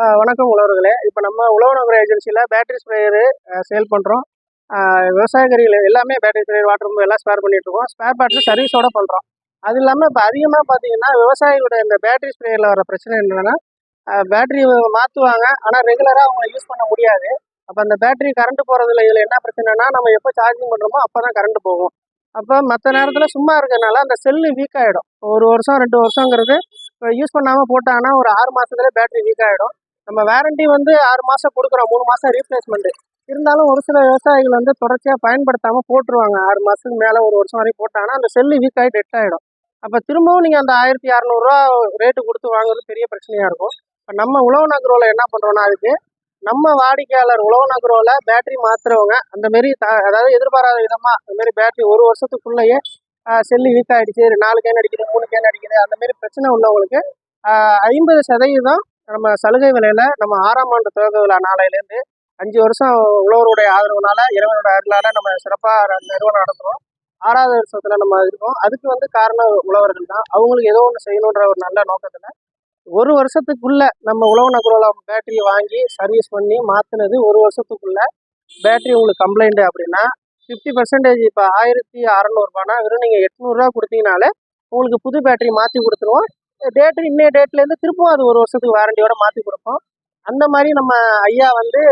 வணக்கம் உழவர்களே. இப்போ நம்ம உழவு நகர ஏஜென்சியில் பேட்டரி ஸ்ப்ரேயரு சேல் பண்ணுறோம் விவசாயிகள் எல்லாமே பேட்டரி ஸ்ப்ரேயர் வாட்டர் பம்பு எல்லாம் ஸ்பேர் பண்ணிட்டு இருக்கோம். ஸ்பேர் பார்ட்ஸ் சர்வீஸோட பண்ணுறோம் அது இல்லாமல் இப்போ அதிகமாக பார்த்தீங்கன்னா விவசாயிகளோட இந்த பேட்டரி ஸ்ப்ரேயரில் வர பிரச்சனை என்னென்னா பேட்டரி மாற்றுவாங்க ஆனால் ரெகுலராக அவங்க யூஸ் பண்ண முடியாது. அப்போ அந்த பேட்டரி கரண்ட் போகிறதுல இதில் என்ன பிரச்சனைனா நம்ம எப்போ சார்ஜிங் பண்ணுறோமோ அப்போ தான் கரண்ட் போகும். அப்போ மற்ற நேரத்தில் சும்மா இருக்கிறனால அந்த செல்லு வீக் ஆகிடும் ஒரு வருஷம் ரெண்டு வருஷங்கிறது இப்போ யூஸ் பண்ணாமல் போட்டாங்கன்னா ஒரு ஆறு மாதத்துலேயே பேட்டரி வீக் ஆகிடும் நம்ம வேரண்டி வந்து ஆறு மாதம் கொடுக்குறோம். மூணு மாதம் ரீப்ளேஸ்மெண்ட் இருந்தாலும் ஒரு சில விவசாயிகள் வந்து தொடர்ச்சியாக பயன்படுத்தாமல் போட்டுருவாங்க. ஆறு மாதத்துக்கு மேலே ஒரு வருஷம் வரைக்கும் போட்டாங்கன்னா அந்த செல்லு வீக் ஆகி டெட் ஆகிடும் அப்போ திரும்பவும் நீங்கள் அந்த ஆயிரத்தி இரநூறுவா ரேட்டு கொடுத்து வாங்குறது பெரிய பிரச்சனையாக இருக்கும். இப்போ நம்ம உழவு நகரோவில் என்ன பண்ணுறோன்னா அதுக்கு நம்ம வாடிக்கையாளர் உழவு நகரோவில் பேட்டரி மாற்றுறவங்க அந்த மாரி த அதாவது எதிர்பாராத விதமாக அந்த மாதிரி பேட்டரி ஒரு வருஷத்துக்குள்ளேயே செல்லு வீக் ஆகிடுச்சு நாலு கேன் அடிக்குது மூணு கேன் அடிக்குது அந்த மாதிரி பிரச்சனை உள்ளவங்களுக்கு ஐம்பது சதவீதம் நம்ம சலுகை விலையில நம்ம ஆறாம் ஆண்டு துவக்க விழா நாளையிலேருந்து அஞ்சு வருஷம் உழவருடைய ஆதரவுனால இறைவனோட அருளால நம்ம சிறப்பாக நிறுவனம் நடத்துகிறோம் ஆறாவது வருஷத்தில் நம்ம இருக்கோம். அதுக்கு வந்து காரணம் உழவர்கள் தான். அவங்களுக்கு ஏதோ ஒன்று செய்யணுன்ற ஒரு நல்ல நோக்கத்தில் ஒரு வருஷத்துக்குள்ள நம்ம உழவு நகரோல பேட்டரியை வாங்கி சர்வீஸ் பண்ணி மாற்றினது ஒரு வருஷத்துக்குள்ள பேட்டரி உங்களுக்கு கம்ப்ளைண்ட் அப்படின்னா ஃபிஃப்டி பர்சன்டேஜ் இப்போ ஆயிரத்தி அறநூறுபானா வெறும் நீங்கள் எட்நூறுரூவா கொடுத்தீங்கனாலே உங்களுக்கு புது பேட்டரி மாற்றி கொடுத்துருவோம். டேட்டு இன்னைய டேட்லேருந்து திருப்பவும் அது ஒரு வருஷத்துக்கு வாரண்டியோட மாற்றி கொடுப்போம். அந்த மாதிரி நம்ம ஐயா வந்து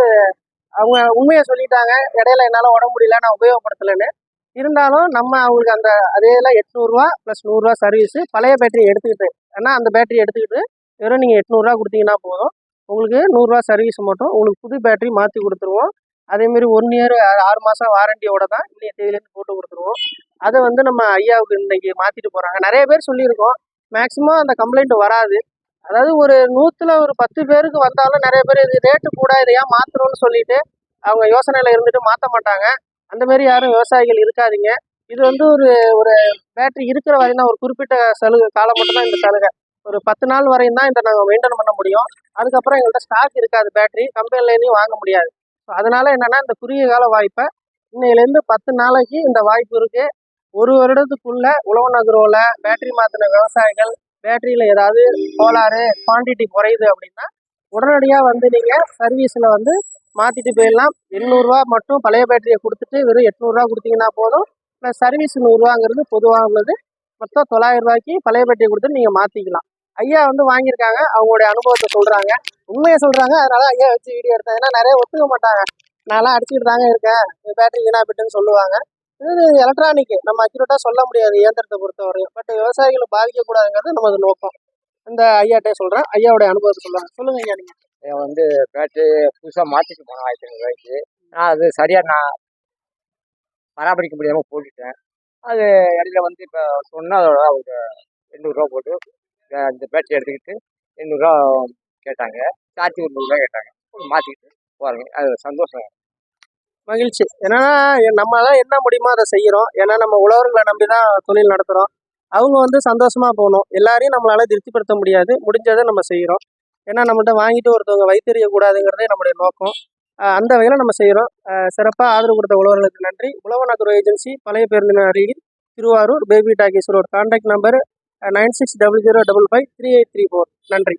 அவங்க உண்மையை சொல்லிட்டாங்க. இடையில என்னால் உடம்பு முடியல நான் உபயோகப்படுத்தலைன்னு. இருந்தாலும் நம்ம அவங்களுக்கு அந்த அதேல எட்நூறுரூவா ப்ளஸ் நூறுரூவா சர்வீஸு பழைய பேட்டரி எடுத்துக்கிட்டு ஏன்னா அந்த பேட்டரி எடுத்துக்கிட்டு வெறும் நீங்கள் எட்நூறுரூவா கொடுத்தீங்கன்னா போதும். உங்களுக்கு நூறுரூவா சர்வீஸ் மட்டும் உங்களுக்கு புது பேட்டரி மாற்றி கொடுத்துருவோம். அதேமாரி ஒன் இயர் ஆறு மாதம் வாரண்டியோட தான் இன்னைய தேதியிலேருந்து போட்டு கொடுத்துருவோம். அதை வந்து நம்ம ஐயாவுக்கு இன்னைக்கு மாற்றிட்டு போகிறாங்க நிறைய பேர் சொல்லியிருக்கோம். மேக்ஸிமம் அந்த கம்ப்ளைண்ட் வராது. அதாவது ஒரு நூற்றுல ஒரு பத்து பேருக்கு வந்தாலும் நிறைய பேர் இது ரேட்டு கூட இதை ஏன் மாற்றணும்னு சொல்லிட்டு அவங்க யோசனையில் இருந்துட்டு மாற்ற மாட்டாங்க. அந்த மாதிரி யாரும் விவசாயிகள் இருக்காதீங்க. இது வந்து ஒரு ஒரு பேட்டரி இருக்கிற வரையும் தான் ஒரு குறிப்பிட்ட சலுகை காலம் மட்டும் தான் இந்த சலுகை. ஒரு பத்து நாள் வரையும் தான் இதை நாங்கள் மெயின்டைன் பண்ண முடியும். அதுக்கப்புறம் எங்கள்கிட்ட ஸ்டாக் இருக்காது பேட்டரி கம்பெனிலேருந்தையும் வாங்க முடியாது. ஸோ அதனால என்னென்னா இந்த குறுகிய கால வாய்ப்பை இன்னையிலேருந்து பத்து நாளைக்கு இந்த வாய்ப்பு இருக்குது ஒரு வருடத்துக்குள்ள உழவு நகரோல பேட்டரி மாத்தின விவசாயிகள் பேட்டரியில ஏதாவது கோளாறு குவான்டிட்டி குறையுது அப்படின்னா உடனடியாக வந்து நீங்க சர்வீஸ்ல வந்து மாத்திட்டு போயிடலாம். எண்ணூறுரூவா மட்டும் பழைய பேட்டரியை கொடுத்துட்டு வெறும் எட்நூறுரூவா கொடுத்தீங்கன்னா போதும். ப்ளஸ் சர்வீஸ் நூறுரூவாங்கிறது பொதுவாக உள்ளது. மொத்தம் தொள்ளாயிரம் ரூபாய்க்கு பழைய பேட்டரியை கொடுத்துட்டு நீங்க மாத்திக்கலாம். ஐயா வந்து வாங்கியிருக்காங்க அவங்களுடைய அனுபவத்தை சொல்றாங்க. உண்மையை சொல்றாங்க அதனால ஐயா வச்சு வீடியோ எடுத்தேன். ஏன்னா நிறைய ஒத்துக்க மாட்டாங்க. நான்லாம் அடிச்சுக்கிட்டு தாங்க இருக்கேன். பேட்டரி வீணா போயிட்டுன்னு சொல்லுவாங்க. இது எலக்ட்ரானிக் நம்ம அக்யூரேட்டாக சொல்ல முடியாது இயந்திரத்தை பொறுத்தவரையும். பட் விவசாயிகளை பாதிக்கக்கூடாதுங்கிறது நமது நோக்கம். இந்த ஐயாட்டே சொல்கிறேன் ஐயாவுடைய அனுபவத்தை சொல்கிறேன் சொல்லுங்கள் ஐயா நீங்கள் வந்து பேட்டரி புதுசாக மாற்றிட்டு போனேன் ஆயிரத்தி ரூபாய்க்கு. நான் அது சரியாக நான் பராமரிக்க முடியாமல் போட்டுட்டேன். அது இடையில வந்து இப்போ சொன்னால் அதோட ஒரு எண்ணூறுரூவா போட்டு அந்த இந்த பேட்டரி எடுத்துக்கிட்டு எண்ணூறுரூவா கேட்டாங்க. சார்ஜ் ஒரு நூறுரூவா கேட்டாங்க. மாற்றிக்கிட்டு போகிறாங்க அது சந்தோஷம். மகிழ்ச்சி. ஏன்னா நம்மளால என்ன முடியுமோ அதை செய்கிறோம் ஏன்னா நம்ம உழவர்களை நம்பி தான் தொழில் நடத்துகிறோம் அவங்க வந்து சந்தோஷமாக போகணும். எல்லாரையும் நம்மளால் திருப்திப்படுத்த முடியாது. முடிஞ்சதை நம்ம செய்கிறோம் ஏன்னா நம்மள்ட்ட வாங்கிட்டு ஒருத்தவங்க வைத்தறிய கூடாதுங்கிறதே நம்முடைய நோக்கம். அந்த வகையில் நம்ம செய்கிறோம் சிறப்பாக ஆதரவு கொடுத்த உழவர்களுக்கு நன்றி. உழவநகர் ஏஜென்சி பழைய பேருந்து அருகில் Thiruvarur baby talkies road. Contact number nine six double zero double five three eight three four. நன்றி.